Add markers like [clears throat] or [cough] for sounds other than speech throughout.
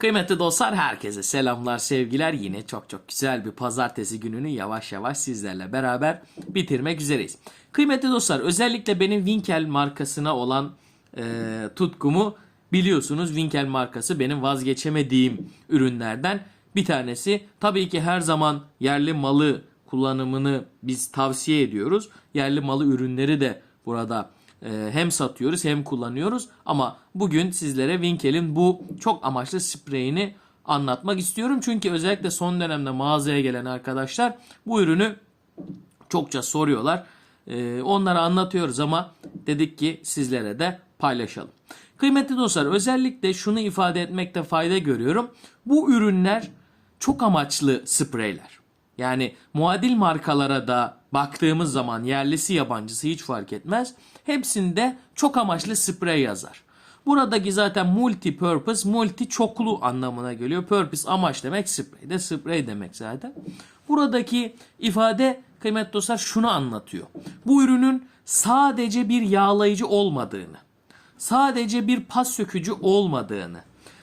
Kıymetli dostlar herkese selamlar sevgiler yine çok çok güzel bir pazartesi gününü yavaş yavaş sizlerle beraber bitirmek üzereyiz. Kıymetli dostlar özellikle benim Winkel markasına olan e, tutkumu biliyorsunuz Winkel markası benim vazgeçemediğim ürünlerden bir tanesi. Tabii ki her zaman yerli malı kullanımını biz tavsiye ediyoruz. Yerli malı ürünleri de burada hem satıyoruz hem kullanıyoruz. Ama bugün sizlere Winkel'in bu çok amaçlı spreyini anlatmak istiyorum. Çünkü özellikle son dönemde mağazaya gelen arkadaşlar bu ürünü çokça soruyorlar. E, onlara anlatıyoruz ama dedik ki sizlere de paylaşalım. Kıymetli dostlar özellikle şunu ifade etmekte fayda görüyorum. Bu ürünler çok amaçlı spreyler. Yani muadil markalara da baktığımız zaman yerlisi yabancısı hiç fark etmez. Hepsinde çok amaçlı sprey yazar. Buradaki zaten multi purpose, multi çoklu anlamına geliyor. Purpose amaç demek, sprey de sprey demek zaten. Buradaki ifade kıymetli dostlar şunu anlatıyor. Bu ürünün sadece bir yağlayıcı olmadığını, sadece bir pas sökücü olmadığını,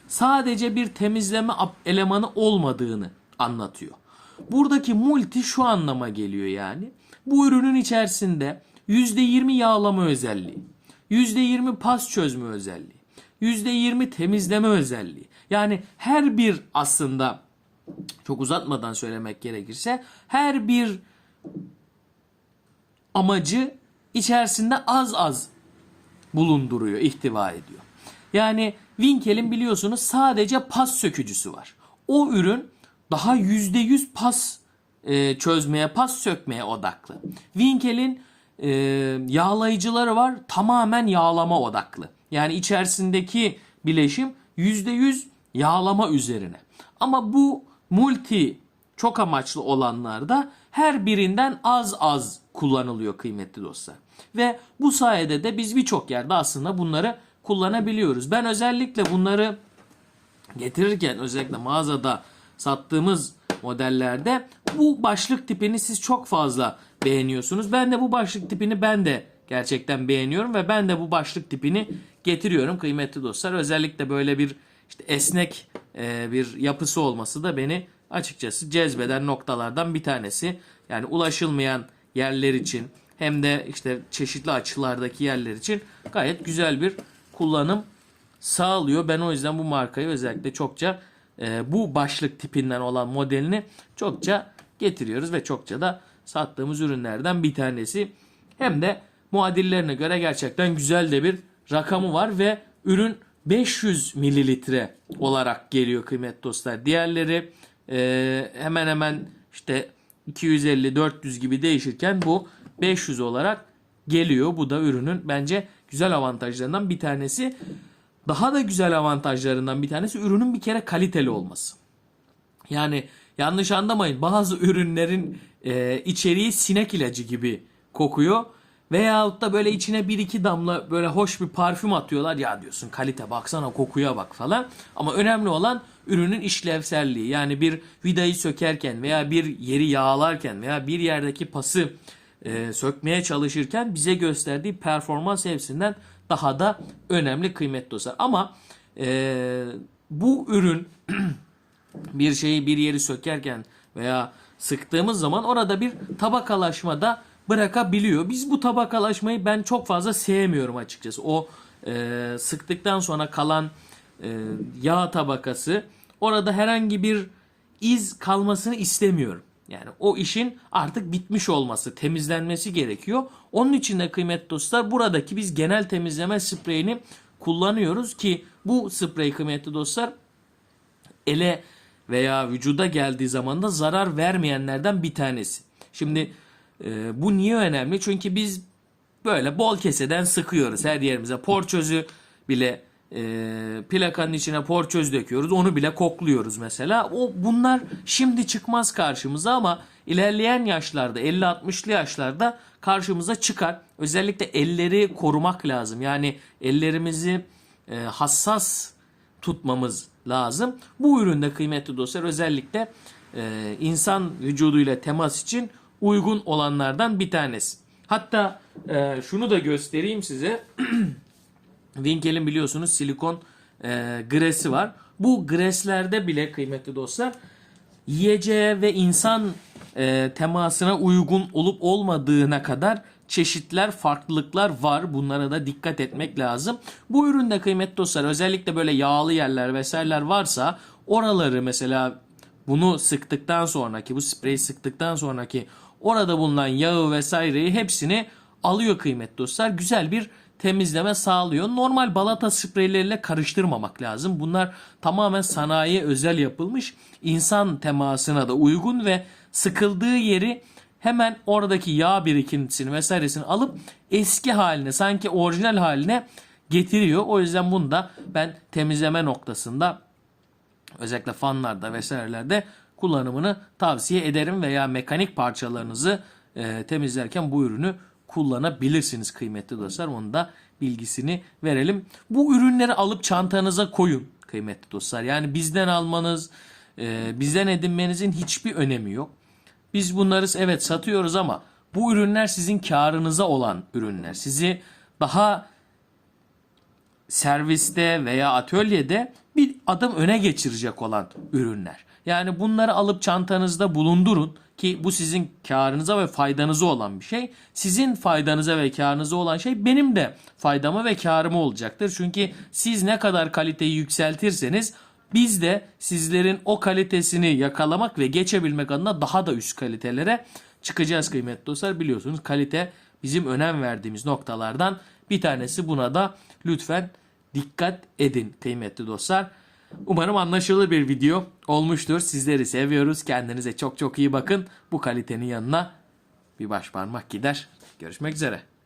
sadece bir temizleme elemanı olmadığını anlatıyor. Buradaki multi şu anlama geliyor yani. Bu ürünün içerisinde %20 yağlama özelliği, %20 pas çözme özelliği, %20 temizleme özelliği. Yani her bir aslında çok uzatmadan söylemek gerekirse her bir amacı içerisinde az az bulunduruyor, ihtiva ediyor. Yani Winkel'in biliyorsunuz sadece pas sökücüsü var. O ürün daha %100 pas e, çözmeye, pas sökmeye odaklı. Winkel'in e, yağlayıcıları var tamamen yağlama odaklı. Yani içerisindeki bileşim %100 yağlama üzerine. Ama bu multi çok amaçlı olanlarda her birinden az az kullanılıyor kıymetli dostlar. Ve bu sayede de biz birçok yerde aslında bunları kullanabiliyoruz. Ben özellikle bunları getirirken özellikle mağazada sattığımız modellerde bu başlık tipini siz çok fazla beğeniyorsunuz. Ben de bu başlık tipini ben de gerçekten beğeniyorum ve ben de bu başlık tipini getiriyorum kıymetli dostlar. Özellikle böyle bir işte esnek e, bir yapısı olması da beni açıkçası cezbeden noktalardan bir tanesi. Yani ulaşılmayan yerler için hem de işte çeşitli açılardaki yerler için gayet güzel bir kullanım sağlıyor. Ben o yüzden bu markayı özellikle çokça e, bu başlık tipinden olan modelini çokça getiriyoruz ve çokça da sattığımız ürünlerden bir tanesi. Hem de muadillerine göre gerçekten güzel de bir rakamı var ve ürün 500 mililitre olarak geliyor kıymetli dostlar. Diğerleri e, hemen hemen işte 250-400 gibi değişirken bu 500 olarak geliyor. Bu da ürünün bence güzel avantajlarından bir tanesi. Daha da güzel avantajlarından bir tanesi ürünün bir kere kaliteli olması. Yani yanlış anlamayın bazı ürünlerin e, içeriği sinek ilacı gibi kokuyor. Veyahut da böyle içine bir iki damla böyle hoş bir parfüm atıyorlar. Ya diyorsun kalite baksana kokuya bak falan. Ama önemli olan ürünün işlevselliği. Yani bir vidayı sökerken veya bir yeri yağlarken veya bir yerdeki pası e, sökmeye çalışırken bize gösterdiği performans hepsinden daha da önemli kıymetli dostlar. Ama e, bu ürün [clears throat] bir şeyi bir yeri sökerken veya sıktığımız zaman orada bir tabakalaşma da bırakabiliyor. Biz bu tabakalaşmayı ben çok fazla sevmiyorum açıkçası. O e, sıktıktan sonra kalan e, yağ tabakası orada herhangi bir iz kalmasını istemiyorum. Yani o işin artık bitmiş olması, temizlenmesi gerekiyor. Onun için de kıymetli dostlar buradaki biz genel temizleme spreyini kullanıyoruz ki bu sprey kıymetli dostlar ele veya vücuda geldiği zaman da zarar vermeyenlerden bir tanesi. Şimdi e, bu niye önemli? Çünkü biz böyle bol keseden sıkıyoruz her yerimize. Porçözü bile e, plakanın içine porçöz döküyoruz. Onu bile kokluyoruz mesela. O bunlar şimdi çıkmaz karşımıza ama ilerleyen yaşlarda 50-60'lı yaşlarda karşımıza çıkar. Özellikle elleri korumak lazım. Yani ellerimizi e, hassas tutmamız lazım. Bu üründe kıymetli dostlar özellikle e, insan vücuduyla temas için uygun olanlardan bir tanesi. Hatta e, şunu da göstereyim size. [clears throat] Winkel'in biliyorsunuz silikon e, gresi var. Bu greslerde bile kıymetli dostlar yiyeceğe ve insan e, temasına uygun olup olmadığına kadar çeşitler, farklılıklar var. Bunlara da dikkat etmek lazım. Bu üründe kıymetli dostlar özellikle böyle yağlı yerler vesaireler varsa oraları mesela bunu sıktıktan sonraki bu spreyi sıktıktan sonraki orada bulunan yağı vesaireyi hepsini alıyor kıymetli dostlar. Güzel bir temizleme sağlıyor. Normal balata spreyleriyle karıştırmamak lazım. Bunlar tamamen sanayiye özel yapılmış. insan temasına da uygun ve sıkıldığı yeri hemen oradaki yağ birikintisini vesairesini alıp eski haline sanki orijinal haline getiriyor. O yüzden bunu da ben temizleme noktasında özellikle fanlarda vesairelerde kullanımını tavsiye ederim veya mekanik parçalarınızı e, temizlerken bu ürünü kullanabilirsiniz kıymetli dostlar. Onun da bilgisini verelim. Bu ürünleri alıp çantanıza koyun kıymetli dostlar. Yani bizden almanız, e, bizden edinmenizin hiçbir önemi yok. Biz bunları evet satıyoruz ama bu ürünler sizin karınıza olan ürünler. Sizi daha serviste veya atölyede bir adım öne geçirecek olan ürünler. Yani bunları alıp çantanızda bulundurun ki bu sizin karınıza ve faydanıza olan bir şey. Sizin faydanıza ve karınıza olan şey benim de faydama ve karıma olacaktır. Çünkü siz ne kadar kaliteyi yükseltirseniz biz de sizlerin o kalitesini yakalamak ve geçebilmek adına daha da üst kalitelere çıkacağız kıymetli dostlar. Biliyorsunuz kalite bizim önem verdiğimiz noktalardan bir tanesi. Buna da lütfen dikkat edin kıymetli dostlar. Umarım anlaşılır bir video olmuştur. Sizleri seviyoruz. Kendinize çok çok iyi bakın. Bu kalitenin yanına bir baş parmak gider. Görüşmek üzere.